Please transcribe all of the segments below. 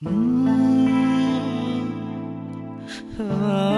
Mm -hmm. oh.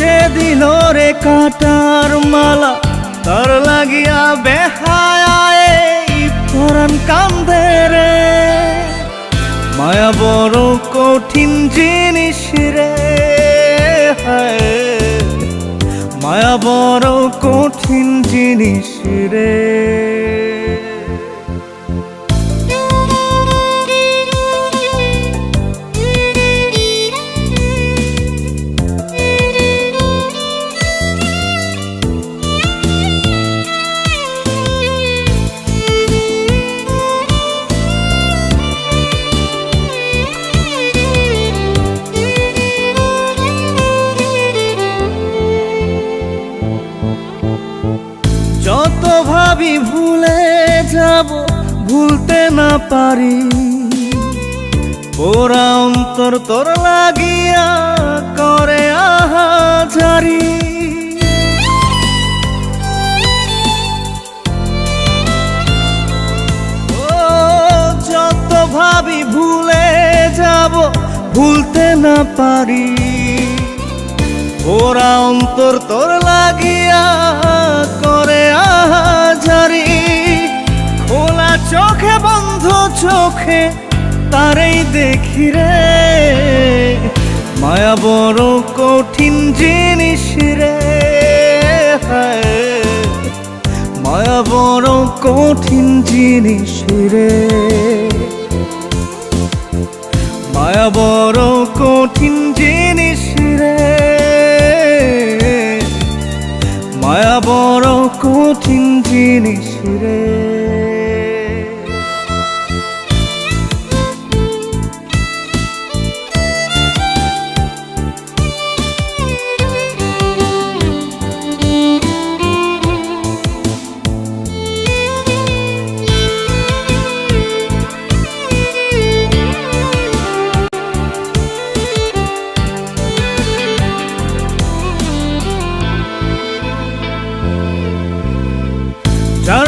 যে দিল রে কাটার মালা। তার লাগিয়া বেহায় পরাণ কান্দে রে। মায়া বড় কঠিন জিনিস রে মায়া বড় কঠিন জিনিস রে। যাব ভুলতে না পারি। ওরা অন্তর তোর লাগিয়া করে আহাজারি। ও, যত ভাবি ভুলে যাব ভুলতে না পারি। ওরা অন্তর তোর লাগিয়া চোখে তারেই দেখি রে। মায়া বড় কঠিন জিনিস রে। মায়া বড় কঠিন জিনিস রে। মায়া বড় কঠিন জিনিস রে। মায়া বড় কঠিন জিনিস রে।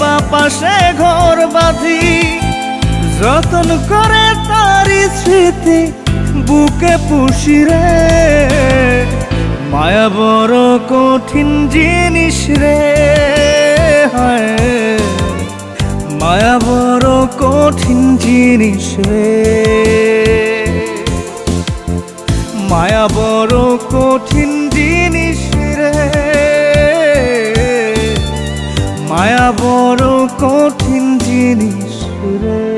বাপাশে ঘর বাঁধি। যতন করে তারি স্মৃতি বুকে পুষি রে। মায়া বড় কঠিন জিনিস রে মায়া বড় কঠিন জিনিস রে। মায়া বড় কঠিন বড় কঠিন জিনিস রে।